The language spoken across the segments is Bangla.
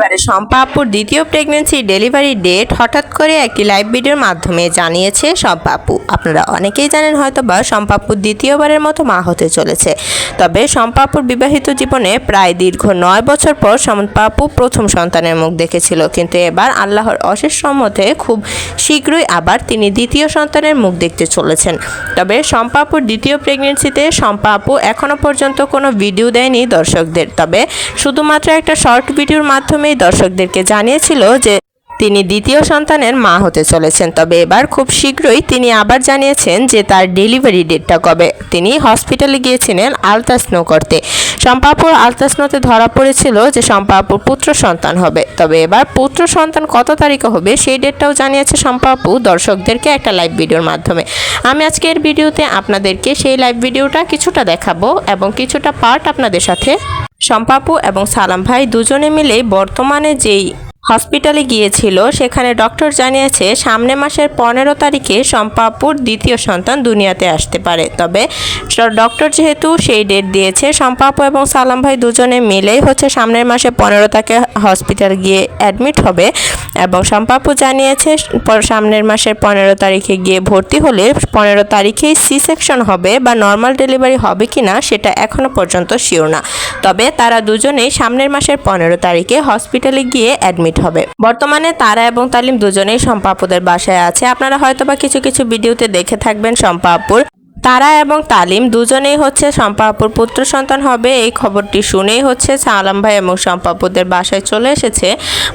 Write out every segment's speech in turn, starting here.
এবারে শম্পা আপুর দ্বিতীয় প্রেগনেন্সি ডেলিভারি ডেট হঠাৎ করে একটি লাইভ ভিডিওর মাধ্যমে জানিয়েছে শম্পা আপু আপনারা অনেকেই জানেন হয়তো বা শম্পা আপুর দ্বিতীয়বারের মতো মা হতে চলেছে। তবে শম্পা আপুর বিবাহিত জীবনে প্রায় দীর্ঘ নয় বছর পর শম্পা আপু প্রথম সন্তানের মুখ দেখেছিল। কিন্তু এবার আল্লাহর অশেষ সম্মতে খুব শীঘ্রই আবার তিনি দ্বিতীয় সন্তানের মুখ দেখতে চলেছেন। তবে শম্পা আপুর দ্বিতীয় প্রেগনেন্সিতে শম্পা আপু এখনও পর্যন্ত কোনো ভিডিও দেয়নি দর্শকদের। তবে শুধুমাত্র একটা শর্ট ভিডিওর মাধ্যমেই দর্শকদেরকে জানিয়েছিল যে তিনি দ্বিতীয় সন্তানের মা হতে চলেছেন। তবে এবার খুব শীঘ্রই তিনি আবার জানিয়েছেন যে তার ডেলিভারি ডেটটা কবে। তিনি হসপিটালে গিয়েছিলেন আলতাসনো করতে। শম্পাপুর আলতাসনোতে ধরা পড়েছিল যে শম্পাপুর পুত্র সন্তান হবে। তবে এবার পুত্র সন্তান কত তারিখে হবে সেই ডেটটাও জানিয়েছে শম্পাপু দর্শকদেরকে একটা লাইভ ভিডিওর মাধ্যমে। আমি আজকের ভিডিওতে আপনাদেরকে সেই লাইভ ভিডিওটা কিছুটা দেখাবো এবং কিছুটা পার্ট আপনাদের সাথে শম্পাপু এবং সালাম ভাই দুজনে মিলে বর্তমানে যেই হসপিটালে গিয়েছিল, সেখানে ডক্টর জানিয়েছে সামনে মাসের পনেরো তারিখে শম্পাপুর দ্বিতীয় সন্তান দুনিয়াতে আসতে পারে। তবে ডক্টর যেহেতু সেই ডেট দিয়েছে শম্পাপু এবং সালাম ভাই দুজনে মিলেই হচ্ছে সামনের মাসে পনেরো তারিখে হসপিটাল গিয়ে অ্যাডমিট হবে। এবং শম্পাপু জানিয়েছে সামনের মাসের পনেরো তারিখে গিয়ে ভর্তি হলে পনেরো তারিখেই সি সেকশন হবে বা নর্মাল ডেলিভারি হবে কি না সেটা এখনও পর্যন্ত শিওর না। তবে তারা দুজনেই সামনের মাসের পনেরো তারিখে হসপিটালে গিয়ে অ্যাডমিট হবে। বর্তমানে তারা এবং তালিম দুজনেই শম্পাপুদের বাসায় আছে। আপনারা হয়তো বা কিছু কিছু ভিডিওতে দেখে থাকবেন শম্পাপুর তারা এবং তালিম দুজনেই হচ্ছে শম্পাপুর পুত্র সন্তান হবে। এই খবরটি শুনেই হচ্ছে সালাম ভাই এবং শম্পাপুদের বাসায় চলে এসেছে।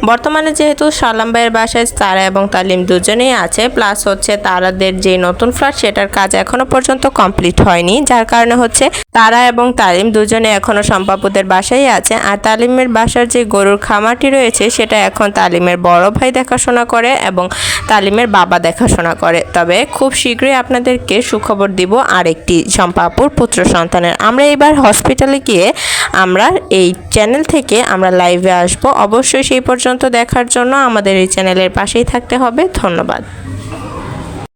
বর্তমানে যেহেতু সালাম ভাইয়ের বাসায় তারা এবং তালিম দুজনেই আছে প্লাস হচ্ছে তারাদের যে নতুন ফ্ল্যাট সেটার কাজ এখনও পর্যন্ত কমপ্লিট হয়নি। যার কারণে হচ্ছে তারা এবং তালিম দুজনে এখনও শম্পাপুদের বাসায় আছে। আর তালিমের বাসার যে গরুর খামারটি রয়েছে, সেটা এখন তালিমের বড় ভাই দেখাশোনা করে এবং তালিমের বাবা দেখাশোনা করে। তবে খুব শীঘ্রই আপনাদেরকে সুখবর দিব আরেকটি শম্পাপুর পুত্র সন্তানের। আমরা এবার হসপিটালে গিয়ে আমরা এই চ্যানেল থেকে আমরা লাইভে আসব। অবশ্যই সেই পর্যন্ত দেখার জন্য আমাদের এই চ্যানেলের পাশেই থাকতে হবে। ধন্যবাদ।